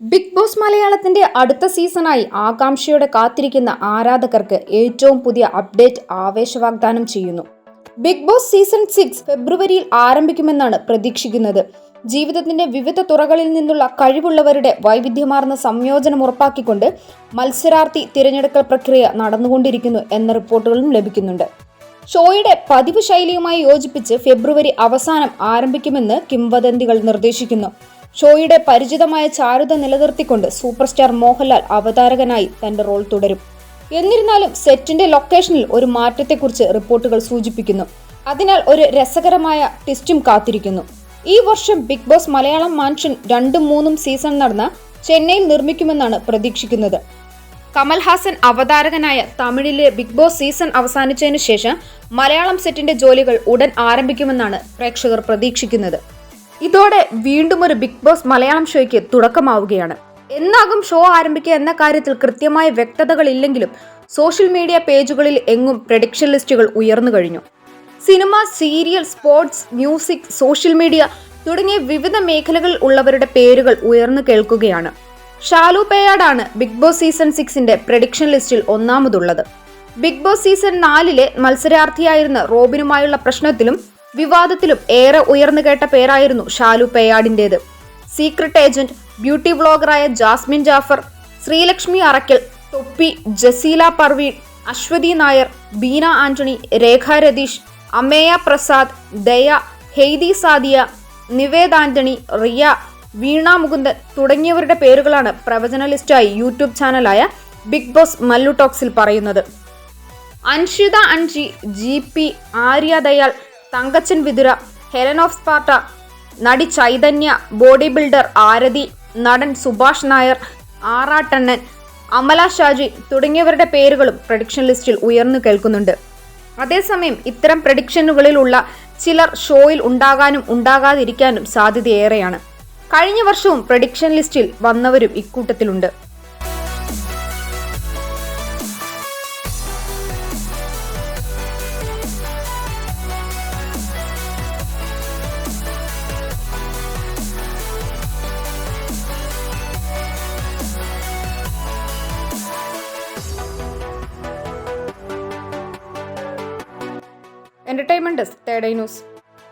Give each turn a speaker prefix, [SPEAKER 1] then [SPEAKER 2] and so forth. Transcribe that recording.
[SPEAKER 1] Big boss മലയാളത്തിന്റെ അടുത്ത സീസണായി ആകാംക്ഷയോടെ കാത്തിരിക്കുന്ന ആരാധകർക്ക് ഏറ്റവും പുതിയ അപ്ഡേറ്റ് ആവേശവാഗ്ദാനം ചെയ്യുന്നു. ബിഗ് ബോസ് സീസൺ സിക്സ് ഫെബ്രുവരിയിൽ ആരംഭിക്കുമെന്നാണ് പ്രതീക്ഷിക്കുന്നത്. ജീവിതത്തിന്റെ വിവിധ തുറകളിൽ നിന്നുള്ള കഴിവുള്ളവരുടെ വൈവിധ്യമാർന്ന സംയോജനം ഉറപ്പാക്കിക്കൊണ്ട് മത്സരാർത്ഥി തിരഞ്ഞെടുക്കൽ പ്രക്രിയ നടന്നുകൊണ്ടിരിക്കുന്നു എന്ന റിപ്പോർട്ടുകളും ലഭിക്കുന്നുണ്ട്. ഷോയുടെ പതിവ് ശൈലിയുമായി യോജിപ്പിച്ച് ഫെബ്രുവരി അവസാനം ആരംഭിക്കുമെന്ന് കിംവദന്തികൾ നിർദ്ദേശിക്കുന്നു. ഷോയുടെ പരിചിതമായ ചാരുത നിലനിർത്തിക്കൊണ്ട് സൂപ്പർ സ്റ്റാർ മോഹൻലാൽ അവതാരകനായി തന്റെ റോൾ തുടരും. എന്നിരുന്നാലും സെറ്റിന്റെ ലൊക്കേഷനിൽ ഒരു മാറ്റത്തെക്കുറിച്ച് റിപ്പോർട്ടുകൾ സൂചിപ്പിക്കുന്നു. അതിനാൽ ഒരു രസകരമായ ട്വിസ്റ്റും കാത്തിരിക്കുന്നു. ഈ വർഷം ബിഗ് ബോസ് മലയാളം മാൻഷൻ രണ്ടും മൂന്നും സീസൺ നടന്ന ചെന്നൈയിൽ നിർമ്മിക്കുമെന്നാണ് പ്രതീക്ഷിക്കുന്നത്. കമൽഹാസൻ അവതാരകനായ തമിഴിലെ ബിഗ് ബോസ് സീസൺ അവസാനിച്ചതിനു ശേഷം മലയാളം സെറ്റിന്റെ ജോലികൾ ഉടൻ ആരംഭിക്കുമെന്നാണ് പ്രേക്ഷകർ പ്രതീക്ഷിക്കുന്നത്. ഇതോടെ വീണ്ടും ഒരു ബിഗ് ബോസ് മലയാളം ഷോയ്ക്ക് തുടക്കമാവുകയാണ്. എന്നാകും ഷോ ആരംഭിക്കുക എന്ന കാര്യത്തിൽ കൃത്യമായ വ്യക്തതകൾ ഇല്ലെങ്കിലും സോഷ്യൽ മീഡിയ പേജുകളിൽ എങ്ങും പ്രഡിക്ഷൻ ലിസ്റ്റുകൾ ഉയർന്നു കഴിഞ്ഞു. Cinema serial sports music social media തുടങ്ങിയ വിവിധ മേഖലകളിൽ ഉള്ളവരുടെ പേരുകൾ ഉയർന്നു കേൾക്കുകയാണ്. ഷാലു പേയാടാണ് ബിഗ് ബോസ് സീസൺ സിക്സിന്റെ പ്രഡിക്ഷൻ ലിസ്റ്റിൽ ഒന്നാമതുള്ളത്. ബിഗ് ബോസ് സീസൺ നാലിലെ മത്സരാർത്ഥിയായിരുന്ന റോബിനുമായുള്ള പ്രശ്നത്തിലും വിവാദത്തിലും ഏറെ ഉയർന്നു കേട്ട പേരായിരുന്നു ഷാലു പേയാടിന്റേത് സീക്രട്ട് ഏജന്റ് ബ്യൂട്ടി വ്ളോഗറായ ജാസ്മിൻ ജാഫർ ശ്രീലക്ഷ്മി അറക്കൽ തൊപ്പി ജസീല പർവീൺ അശ്വതി നായർ ബീന ആന്റണി രേഖ രതീഷ് അമേയ പ്രസാദ് ദയ ഹെയ്തി സാദിയ നിവേദ് ആന്റണി റിയ വീണ മുകുന്ദൻ തുടങ്ങിയവരുടെ പേരുകളാണ് പ്രവചന ലിസ്റ്റായി യൂട്യൂബ് ചാനലായ ബിഗ് ബോസ് മല്ലു ടോക്സിൽ പറയുന്നത്. Anshitha Anji G P Arya Dayal Thankachan Vithura Helen of Sparta നടി ചൈതന്യ ബോഡി ബിൽഡർ ആരതി നടൻ സുഭാഷ് നായർ ആറാട്ടണ്ണൻ അമല ഷാജി തുടങ്ങിയവരുടെ പേരുകളും പ്രഡിക്ഷൻ ലിസ്റ്റിൽ ഉയർന്നു കേൾക്കുന്നുണ്ട്. അതേസമയം ഇത്തരം പ്രഡിക്ഷനുകളിലുള്ള ചിലർ ഷോയിൽ ഉണ്ടാകാനും ഉണ്ടാകാതിരിക്കാനും സാധ്യതയേറെയാണ്. കഴിഞ്ഞ വർഷവും പ്രഡിക്ഷൻ ലിസ്റ്റിൽ വന്നവരും ഇക്കൂട്ടത്തിലുണ്ട്. Entertainment desk third news